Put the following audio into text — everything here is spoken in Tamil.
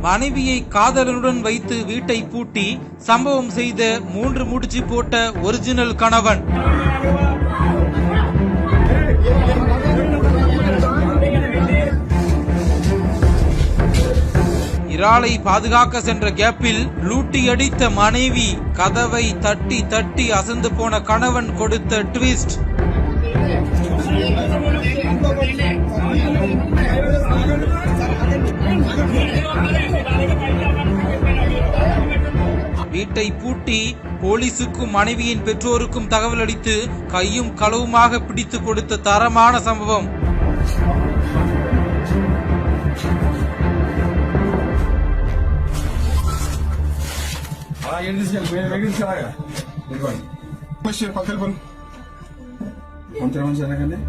மனைவியை காதலனுடன் வைத்து வீட்டை பூட்டி சம்பவம் செய்த மூன்று முடிச்சு போட்ட ஒரிஜினல் கணவன். இறாலை பாதுகாக்க சென்ற கேப்பில் லூட்டி அடித்த மனைவி கதவை தட்டி தட்டி அசந்து போன கணவன் கொடுத்த ட்விஸ்ட். வீட்டை பூட்டி போலீசுக்கும் மனைவியின் பெற்றோருக்கும் தகவல் அளித்து கையும் களவுமாக பிடித்து கொடுத்த தரமான சம்பவம் कोणत्या माणसाला का नाही